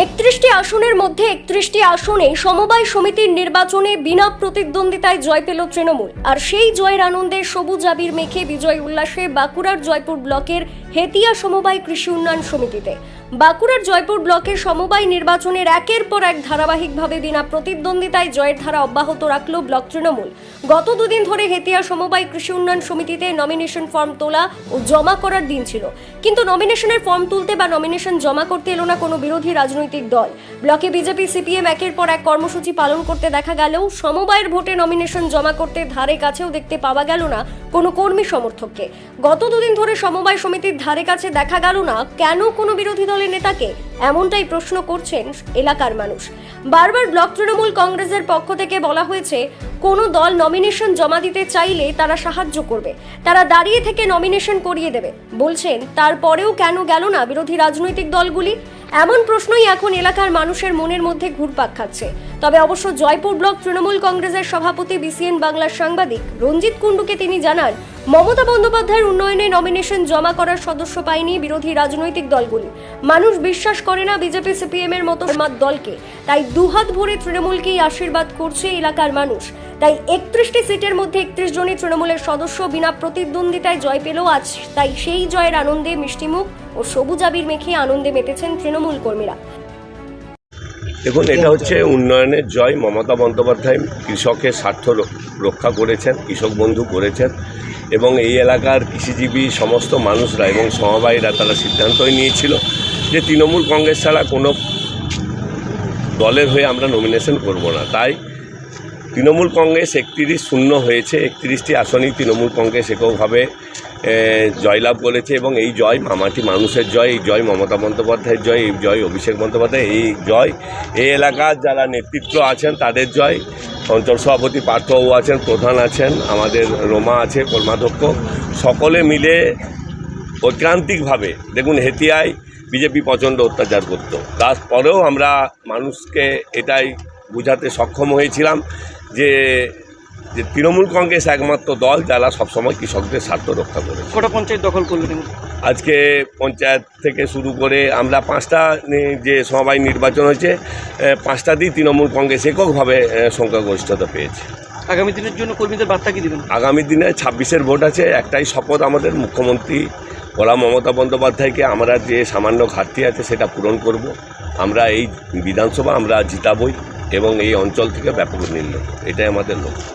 একত্রিশটি আসনের মধ্যে একত্রিশটি আসনে সমবায় সমিতির নির্বাচনে বিনা প্রতিদ্বন্দ্বিতায় জয় পেল তৃণমূল। আর সেই জয়ের আনন্দে সবুজ আবির মেখে বিজয় উল্লাসে বাঁকুড়ার জয়পুর ব্লকের হেতিয়া সমবায় কৃষি উন্নয়ন সমিতিতে। বাঁকুড়ার জয়পুর ব্লকের সমবায় নির্বাচনের একের পর এক ধারাবাহিকভাবে বিনা প্রতিদ্বন্দ্বিতায় জয়ের ধারা অব্যাহত রাখল ব্লক তৃণমূল। গত দুদিন ধরে হেতিয়া সমবায় কৃষি উন্নয়ন সমিতিতে নমিনেশন ফর্ম তোলা ও জমা করার দিন ছিল। কিন্তু নমিনেশনের ফর্ম তুলতে বা নমিনেশন জমা করতে এলো না কোনো বিরোধী রাজনৈতিক দল। ব্লকে বিজেপি, সিপিএম একের পর এক কর্মসূচি পালন করতে দেখা গেলেও সমবায়ের ভোটে নমিনেশন জমা করতে ধারে কাছেও দেখতে পাওয়া গেল না কোনো কর্মী সমর্থককে। গত দুদিন ধরে সমবায় সমিতির ধারে কাছে দেখা গেল না কেন কোনো বিরোধী দলের নেতাকে এমনটাই প্রশ্ন করছেন এলাকার মানুষ। বারবার ব্লক তৃণমূল কংগ্রেসের পক্ষ থেকে বলা হয়েছে, কোনো দল নমিনেশন জমা দিতে চাইলে তারা সাহায্য করবে। তারা দাঁড়িয়ে থেকে নমিনেশন করিয়ে দেবে। বলছেন, তারপরেও কেন গেল না বিরোধী রাজনৈতিক দলগুলি? এমন প্রশ্নই এখন এলাকার মানুষের মনের মধ্যে ঘুরপাক খাচ্ছে। তবে অবশ্য জয়পুর ব্লক তৃণমূল কংগ্রেসের সভাপতি বিসিএন বাংলার সাংবাদিক রঞ্জিত কুণ্ডুকে তিনি জানান মমতা বন্দ্যোপাধ্যায়ের উন্নয়নে নমিনেশন জমা করার সদস্য পায়নি বিরোধী রাজনৈতিক দলগুলি। মানুষ বিশ্বাস করে না বিজেপি সিপিএম এর মতো দলকে। তাই দুহাত ভরে তৃণমূলকেই আশীর্বাদ করছে এলাকার মানুষ। তাই একত্রিশটি সিটের মধ্যে একত্রিশ জনই তৃণমূলের সদস্য বিনা প্রতিদ্বন্দ্বিতায় জয় পেল আজ তাই সেই জয়ের আনন্দে মিষ্টিমুখ ও সবুজ আবির মেখে আনন্দে মেতেছেন তৃণমূল কর্মীরা। দেখুন, এটা হচ্ছে উন্নয়নের জয়। মমতা বন্দ্যোপাধ্যায় কৃষকের স্বার্থ রক্ষা করেছেন, কৃষক বন্ধু করেছেন এবং এই এলাকার কৃষিজীবী সমস্ত মানুষরা এবং সমবায়ীরা তারা সিদ্ধান্তই নিয়েছিল যে তৃণমূল কংগ্রেস ছাড়া কোনো দলের হয়ে আমরা নমিনেশন করব না। তাই তৃণমূল কংগ্রেস একত্রিশ শূন্য হয়েছে, একত্রিশটি আসনেই তৃণমূল কংগ্রেস এককভাবে জয়লাভ করেছে এবং এই জয় মামাটি মানুষের জয়, এই জয় মমতা বন্দ্যোপাধ্যায়ের জয়, এই জয় অভিষেক বন্দ্যোপাধ্যায়, এই জয় এই এলাকার যারা নেতৃত্ব আছেন তাদের জয়। অঞ্চল সভাপতি পার্থবাবু আছেন, প্রধান আছেন, আমাদের রোমা আছে, কর্মাধ্যক্ষ, সকলে মিলে ঐক্রান্তিকভাবে দেখুন হেতিয়ায় বিজেপি প্রচণ্ড অত্যাচার করতো। তারপরেও আমরা মানুষকে এটাই বোঝাতে সক্ষম হয়েছিলাম যে যে তৃণমূল কংগ্রেস একমাত্র দল যারা সবসময় কৃষকদের স্বার্থ রক্ষা করে কটা পঞ্চায়েত দখল করলেন আজকে পঞ্চায়েত থেকে শুরু করে আমরা পাঁচটা যে সমবায় নির্বাচন হয়েছে এ, পাঁচটাতেই তৃণমূল কংগ্রেস এককভাবে সংখ্যাগরিষ্ঠতা পেয়েছে। আগামী দিনের জন্য কর্মীদের বার্তা কি দিবেন? আগামী দিনে ছাব্বিশের ভোট আছে একটাই শপথ আমাদের মুখ্যমন্ত্রী বলা মমতা বন্দ্যোপাধ্যায়কে আমরা যে সামান্য ঘাটতি আছে সেটা পূরণ করব। আমরা এই বিধানসভা আমরা জিতাবই। এবং এই অঞ্চল থেকে ব্যাপক নির্ণয় এটাই আমাদের লক্ষ্য।